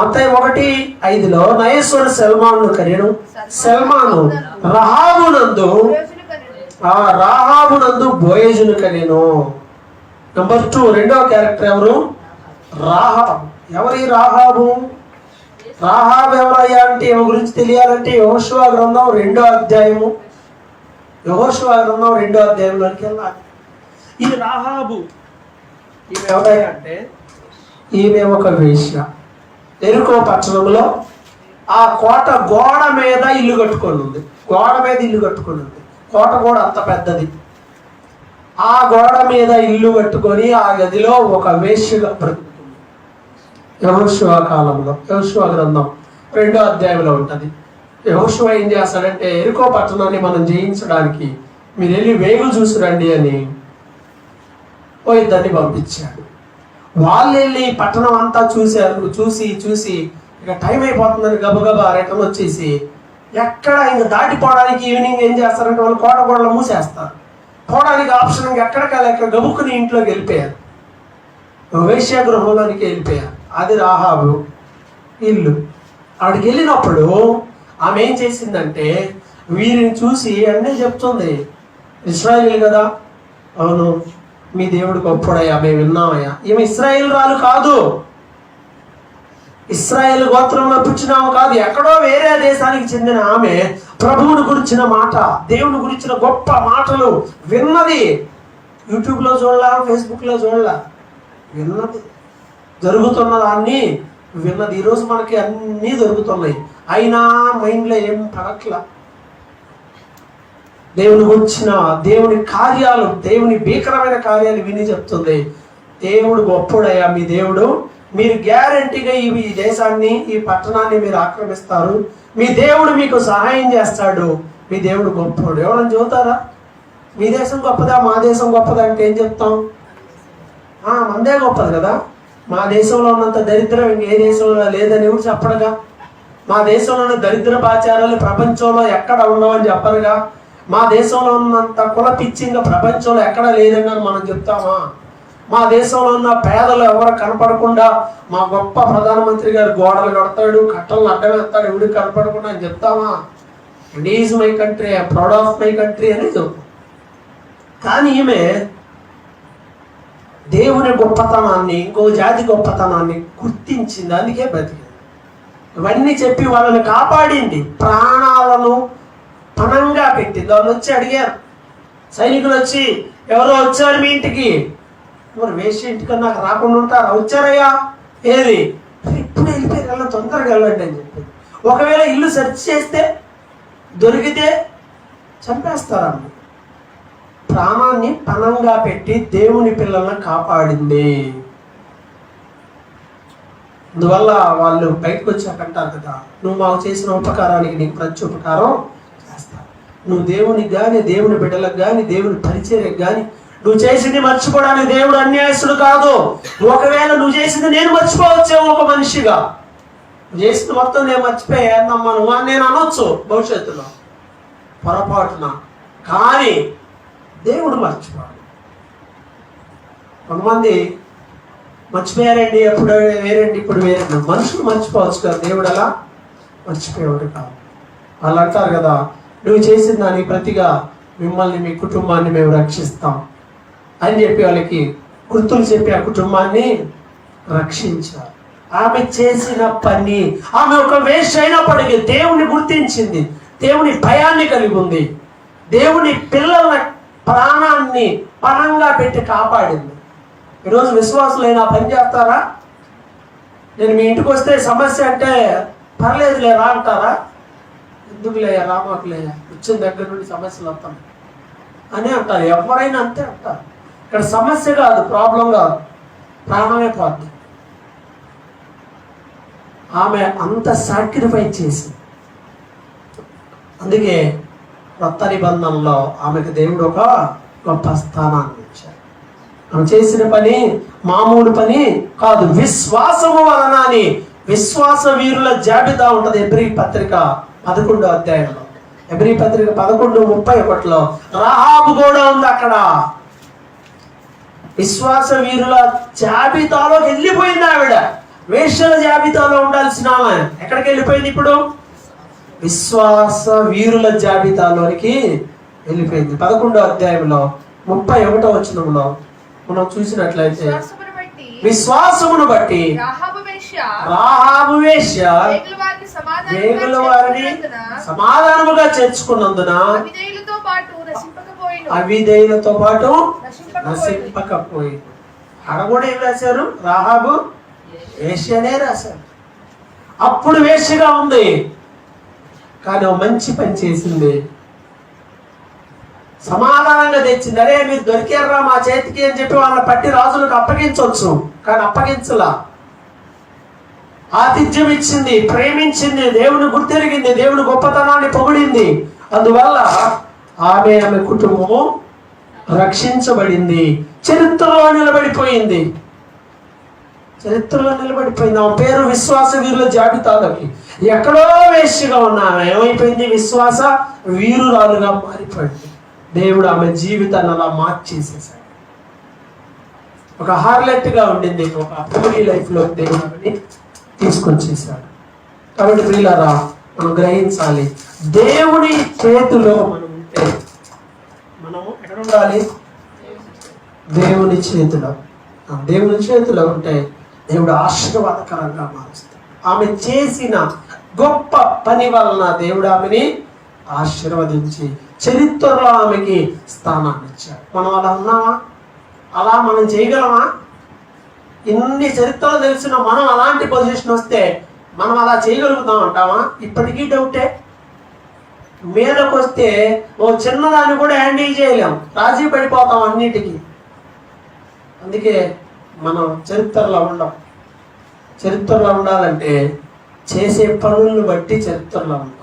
మత్తయి ఒకటి ఐదులో నయేశ్వర సల్మాను కరియను సల్మాను రహాబునందు ఆ రాహాబునందు బోయేజును కనేను. నంబర్ టూ రెండో క్యారెక్టర్ ఎవరు? రాహాబ్ ఎవరి రాహాబు? రాహాబ్ ఎవరయ్యా అంటే ఈమె గురించి తెలియాలంటే యహోశివ గ్రంథం రెండో అధ్యాయము. యహోశివ గ్రంథం రెండో అధ్యాయంలోకి వెళ్ళాలి. ఈ రాహాబు ఈమె ఎవరయ్యా అంటే? ఈమె ఒక వేశ్య. ఎరుకో పట్టణంలో ఆ కోట గోడ మీద ఇల్లు కట్టుకొని ఉంది. గోడ మీద ఇల్లు కట్టుకొని ఉంది. కోట కూడా అంత పెద్దది. ఆ గోడ మీద ఇల్లు కట్టుకొని ఆ గదిలో ఒక వేశ్యగా బ్రతుకుతుంది. యహోశివ కాలంలో యహోశివ గ్రంథం రెండో అధ్యాయంలో ఉంటుంది. యహోశివ ఏం చేస్తాడంటే ఎరుకో పట్టణాన్ని మనం జయించడానికి మీరు వెళ్ళి వేగులు చూసి రండి అని ఓ ఇద్దరిని పంపించాడు. వాళ్ళు వెళ్ళి పట్టణం అంతా చూశారు చూసి చూసి ఇక టైం అయిపోతుందని గబగబా రిటర్న్ వచ్చేసి ఎక్కడ ఇంక దాటిపోవడానికి ఈవినింగ్ ఏం చేస్తారంటే వాళ్ళు కోట గోడలు మూసేస్తారు. పోవడానికి ఆప్షన్ ఎక్కడికి ఎక్కడ గబుక్కుని ఇంట్లోకి వెళ్ళిపోయారు. వేశ్య గృహంలోనికి వెళ్ళిపోయారు. అది రాహాబు ఇల్లు. ఆడికి వెళ్ళినప్పుడు ఆమె ఏం చేసిందంటే వీరిని చూసి అన్నీ చెప్తుంది. ఇస్రాయిల్ కదా? అవును. మీ దేవుడు గొప్పడయ్యా మేము విన్నామయ్యా. ఈమె ఇస్రాయేల్ రాలు కాదు. ఇస్రాయేల్ గోత్రంలో పుచ్చినాము కాదు. ఎక్కడో వేరే దేశానికి చెందిన ఆమె ప్రభువుని గురించిన మాట దేవుని గురించిన గొప్ప మాటలు విన్నది. యూట్యూబ్లో చూడలా ఫేస్బుక్లో చూడలా. విన్నది. జరుగుతున్న దాన్ని విన్నది. ఈరోజు మనకి అన్నీ దొరుకుతున్నాయి అయినా మైండ్లో ఏం పడట్లా? దేవుని వచ్చిన దేవుని కార్యాలు దేవుని భీకరమైన కార్యాలు విని చెప్తుంది. దేవుడు గొప్పడయ్యా మీ దేవుడు. మీరు గ్యారంటీగా ఈ ఈ దేశాన్ని ఈ పట్టణాన్ని మీరు ఆక్రమిస్తారు. మీ దేవుడు మీకు సహాయం చేస్తాడు. మీ దేవుడు గొప్పడు ఎవరైనా చూతారా మీ దేశం గొప్పదా? మా దేశం గొప్పదా అంటే ఏం చెప్తాం? ఆ, మందే గొప్పది కదా. మా దేశంలో ఉన్నంత దరిద్రం ఇంకే దేశంలో లేదని ఎవరు చెప్పడుగా మా దేశంలో ఉన్న దరిద్ర ఆచారాలు ప్రపంచంలో ఎక్కడ ఉండవని చెప్పరుగా? మా దేశంలో ఉన్నంత కుల పిచ్చింగా ప్రపంచంలో ఎక్కడ లేదని మనం చెప్తామా? మా దేశంలో ఉన్న పేదలు ఎవరు కనపడకుండా మా గొప్ప ప్రధానమంత్రి గారు గోడలు కడతాడు కట్టలను అడ్డమేస్తాడు ఎవడికి కనపడకుండా అని చెప్తామా? Is my country proud of my country అని చెప్తాం కానీ ఈమె దేవుని గొప్పతనాన్ని ఇంకో జాతి గొప్పతనాన్ని గుర్తించింది అందుకే బతికింది. ఇవన్నీ చెప్పి వాళ్ళని కాపాడింది. ప్రాణాలను పణంగా పెట్టింది వాళ్ళు వచ్చి అడిగారు. సైనికులు వచ్చి ఎవరో వచ్చారు మీ ఇంటికి? ఎవరు వేసి ఇంటికి నాకు రాకుండా ఉంటారా? వచ్చారయ్యా. ఏది? ఇప్పుడు వెళ్ళిపోయి వెళ్ళ తొందరగా వెళ్ళండి అని చెప్పి ఒకవేళ ఇల్లు సెర్చ్ చేస్తే దొరికితే చంపేస్తారమ్మ. ప్రాణాన్ని పణంగా పెట్టి దేవుని పిల్లల్ని కాపాడింది. అందువల్ల వాళ్ళు బయటకు వచ్చాకంటారు కదా నువ్వు మాకు చేసిన ఉపకారానికి నీకు ప్రతి ఉపకారం నువ్వు దేవునికి కానీ దేవుని బిడ్డలకు కానీ దేవుని పరిచర్యకు కానీ నువ్వు చేసింది మర్చిపోవడానికి దేవుడు అన్యాయస్తుడు కాదు. ఒకవేళ నువ్వు చేసింది నేను మర్చిపోవచ్చేమో ఒక మనిషిగా. నువ్వు చేసింది మొత్తం నేను మర్చిపోయానమ్మా నువ్వు అని నేను అనొచ్చు భవిష్యత్తులో. పొరపాటున. కానీ దేవుడు మర్చిపోడు. కొంతమంది మర్చిపోయారండి ఎప్పుడు వేరండి ఇప్పుడు వేరండి. మనుషులు మర్చిపోవచ్చు కదా దేవుడు అలా మర్చిపోయేవాడు కాదు. వాళ్ళు అంటారు కదా నువ్వు చేసిన దానికి ప్రతిగా మిమ్మల్ని మీ కుటుంబాన్ని మేము రక్షిస్తాం అని చెప్పి వాళ్ళకి గుర్తులు చెప్పి ఆ కుటుంబాన్ని రక్షించారు. ఆమె చేసిన పని ఆమె ఒక వేస్ట్ అయినప్పటికీ దేవుని గుర్తించింది దేవుని భయాన్ని కలిగి ఉంది. దేవుని పిల్లల ప్రాణాన్ని పరంగా పెట్టి కాపాడింది. ఈరోజు విశ్వాసులైనా పని చేస్తారా? నేను మీ ఇంటికి వస్తే సమస్య అంటే పర్లేదులే రా అంటారా? ఎందుకులే రామాకులే? వచ్చిన దగ్గర నుండి సమస్యలు వస్తాం అని అంటారు. ఎవరైనా అంతే అంటారు. ఇక్కడ సమస్య కాదు ప్రాబ్లం కాదు. ప్రాణమే పోద్ది ఆమె అంత సాక్రిఫైస్ చేసింది అందుకే రక్త నిబంధనలో ఆమెకు దేవుడు ఒక గొప్ప స్థానాన్ని ఇచ్చారు ఆమె చేసిన పని మామూలు పని కాదు. విశ్వాసము వలన అని విశ్వాస వీరుల జాబితా ఉంటది. ఎబ్రి పత్రిక పదకొండో అధ్యాయంలో ఎబ్రి పత్రిక పదకొండు ముప్పై ఒకటిలో రాహాబు కూడా ఉంది అక్కడ. విశ్వాస వీరుల జాబితాలో వెళ్ళిపోయింది ఆవిడ. వేశ్యల జాబితాలో ఉండాల్సిన ఆమె. ఎక్కడికి వెళ్ళిపోయింది ఇప్పుడు? విశ్వాస వీరుల జాబితాలోనికి వెళ్ళిపోయింది. పదకొండో అధ్యాయంలో ముప్పై ఒకటో వచనంలో మనం చూసినట్లయితే విశ్వాసమును బట్టి రాహాబు వేశ్య వేగుల వారిని సమాధానముగా చేర్చుకున్నందున? అవిధేయులతో పాటు నశింపకపోయింది ఆడ కూడా ఏం రాశారు? రాహాబు వేశ్యనే రాశారు. అప్పుడు వేశ్యగా ఉంది. కానీ ఓ మంచి పని చేసింది. సమాధానంగా తెచ్చింది. అరే మీరు దొరికారా మా చేతికి అని చెప్పి వాళ్ళని పట్టి రాజులకు అప్పగించవచ్చు. కానీ అప్పగించలా. ఆతిథ్యం ఇచ్చింది ప్రేమించింది దేవుని గుర్తెరిగింది దేవుని గొప్పతనాన్ని పొగిడింది. అందువల్ల ఆమె ఆమె కుటుంబము రక్షించబడింది. చరిత్రలో నిలబడిపోయింది. చరిత్రలో నిలబడిపోయింది. ఆమె పేరు విశ్వాస వీరుల జాబితాలోకి. ఎక్కడో వేష్యగా ఉన్న ఆమె. ఏమైపోయింది? విశ్వాస వీరురాలుగా మారిపోయింది. దేవుడు ఆమె జీవితాన్ని అలా మార్చేసేసాడు. ఒక హార్లెట్గా ఉండింది. ఒక పూరి లైఫ్లో దేవుడు ఆమెని. తీసుకొచ్చేసాడు కాబట్టి ప్రియులారా మనం గ్రహించాలి దేవుని చేతిలో మనం ఉంటే మనము ఎక్కడ ఉండాలి? దేవుని చేతిలో. ఆ దేవుని చేతిలో ఉంటే దేవుడు ఆశీర్వాదకరంగా మారుస్తాడు. ఆమె చేసిన గొప్ప పని వలన దేవుడు ఆమెని ఆశీర్వదించి చరిత్రలో ఆమెకి స్థానాన్ని ఇచ్చాడు. మనం అలా ఉన్నామా? అలా మనం చేయగలమా? ఇన్ని చరిత్రలు తెలిసిన మనం అలాంటి పొజిషన్ వస్తే మనం అలా చేయగలుగుతాం అంటామా ఇప్పటికీ డౌటే మీదకు వస్తే ఓ చిన్నదాన్ని కూడా హ్యాండిల్ చేయలేం. రాజీ పడిపోతాం అన్నిటికీ. అందుకే మనం చరిత్రలో ఉండం. చరిత్రలో ఉండాలంటే చేసే పనులను బట్టి చరిత్రలో ఉండాలి.